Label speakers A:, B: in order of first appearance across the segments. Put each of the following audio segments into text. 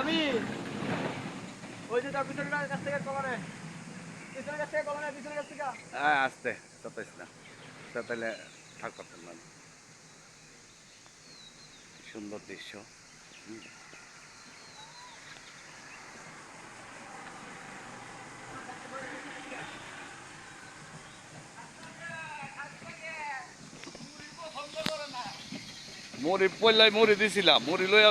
A: আমি ওই যে তার পিছনের কাছ থেকে কমানে পিছনের কাছ থেকে কমানে পিছনের কাছ থেকে?
B: হ্যাঁ আসতে চাতাইস না। চাতাইলে থাক পারতাম না সুন্দর দৃশ্য। মুড়ি পড়লাই মুড়ি দিছিলাম মুড়ি লইয়া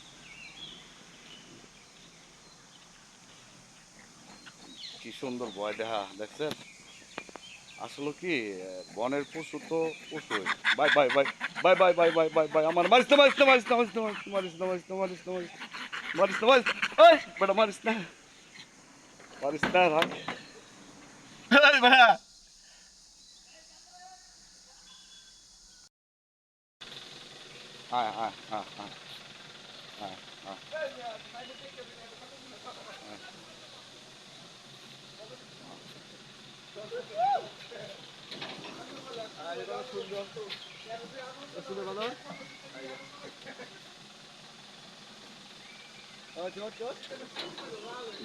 B: কি সুন্দর ভয় দেখা দেখছেন আসলে কি বনের পশু তো পশু বাই বাই বাই বাই বাই বাই বাই বাই বাই আমার মারিস না মারিস না মারিস না মারিস না মারিস না মারিস না মারিস না মারিস না মারিস মারিস ওই বেটা মারিস না মারিস না রাখ এই বেটা আয় আয় আয় আয় আয় আয়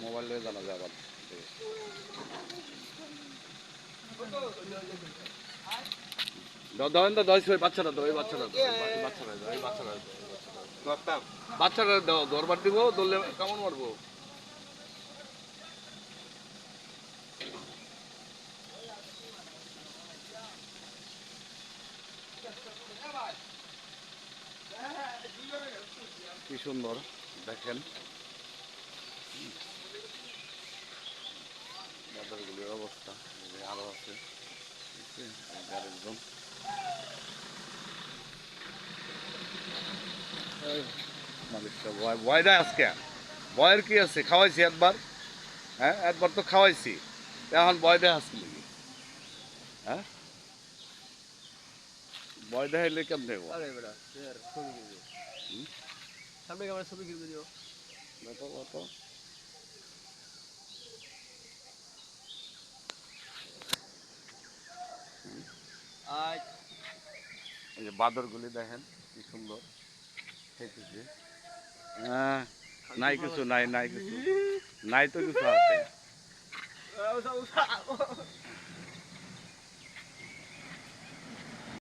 B: মোবাইল লয়ে জানা যায় আবার। বাচ্চাটা বাচ্চাটা তো বাচ্চাটা দিব ধরলে কেমন মারবো? কি সুন্দর দেখেন। বাজারগুলির অবস্থা এই যে আরও আছে। আরেকজন মালিকটা ভয় ভয় দেয় আজকে। ভয়ের কি আছে? খাওয়াইছি একবার। হ্যাঁ একবার তো খাওয়াইছি। এখন ভয় দেয় আজকে নাকি? হ্যাঁ? ভয় দেখাইলে কেমন
A: সামনে ক্যামেরা ছবি কিনবে দিও।
B: কত
A: আজ
B: এই যে বাদরগুলি দেখেন কি সুন্দর। খেতেছে হ্যাঁ নাই কিছু নাই নাই কিছু। নাই তো কিছু আছে।